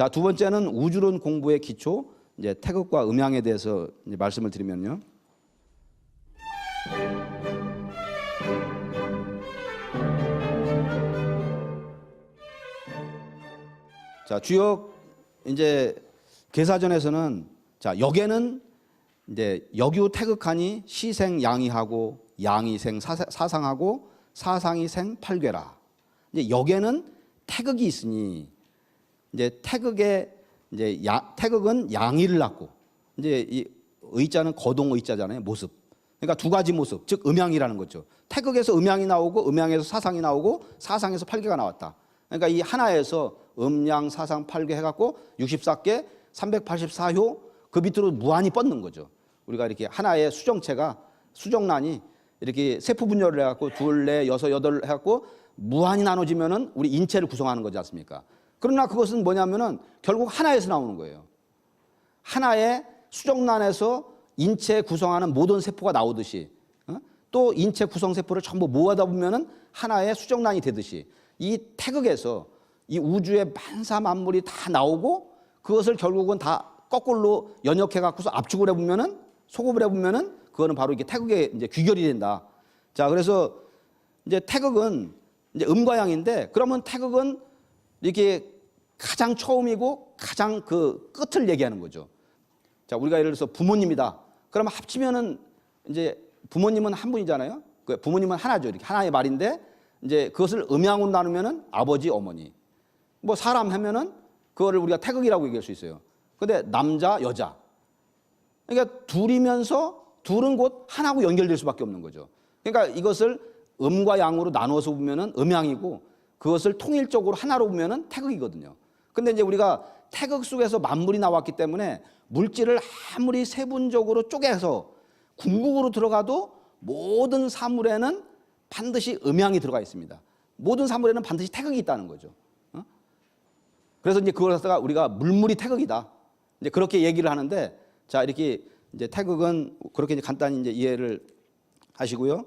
자, 두 번째는 우주론 공부의 기초, 이제 태극과 음양에 대해서 말씀을 드리면요. 자, 주역 이제 계사전에서는 자, 역에는 이제 역유 태극하니 시생 양이하고 양이생 사- 사상하고 사상이 생 팔괴라. 이제 역에는 태극이 있으니 이제 태극의 이제 야, 태극은 양의를 낳고 이제 이 의자는 거동 의자잖아요 모습. 그러니까 두 가지 모습, 즉 음양이라는 거죠. 태극에서 음양이 나오고 음양에서 사상이 나오고 사상에서 팔계가 나왔다. 그러니까 이 하나에서 음양 사상 팔계 해갖고 64개 384효 그 밑으로 무한히 뻗는 거죠. 우리가 이렇게 하나의 수정체가 수정란이 이렇게 세포 분열을 해갖고 둘, 넷, 여섯, 여덟 해갖고 무한히 나눠지면은 우리 인체를 구성하는 거지 않습니까? 그러나 그것은 뭐냐면은 결국 하나에서 나오는 거예요. 하나의 수정란에서 인체 구성하는 모든 세포가 나오듯이 어? 또 인체 구성 세포를 전부 모아다 보면은 하나의 수정란이 되듯이 이 태극에서 이 우주의 만사 만물이 다 나오고 그것을 결국은 다 거꾸로 연역해 갖고서 압축을 해 보면은 소급을 해 보면은 그거는 바로 이게 태극의 이제 귀결이 된다. 자 그래서 이제 태극은 이제 음과 양인데 그러면 태극은 이렇게 가장 처음이고 가장 그 끝을 얘기하는 거죠. 자, 우리가 예를 들어서 부모님이다. 그러면 합치면은 이제 부모님은 한 분이잖아요. 그 부모님은 하나죠. 이렇게 하나의 말인데 이제 그것을 음양으로 나누면은 아버지, 어머니. 뭐 사람 하면은 그거를 우리가 태극이라고 얘기할 수 있어요. 근데 남자, 여자. 그러니까 둘이면서 둘은 곧 하나하고 연결될 수밖에 없는 거죠. 그러니까 이것을 음과 양으로 나누어서 보면은 음양이고 그것을 통일적으로 하나로 보면은 태극이거든요. 근데 이제 우리가 태극 속에서 만물이 나왔기 때문에 물질을 아무리 세분적으로 쪼개서 궁극으로 들어가도 모든 사물에는 반드시 음양이 들어가 있습니다. 모든 사물에는 반드시 태극이 있다는 거죠. 어? 그래서 이제 그걸 갖다가 우리가 물물이 태극이다. 이제 그렇게 얘기를 하는데 자 이렇게 이제 태극은 그렇게 이제 간단히 이제 이해를 하시고요.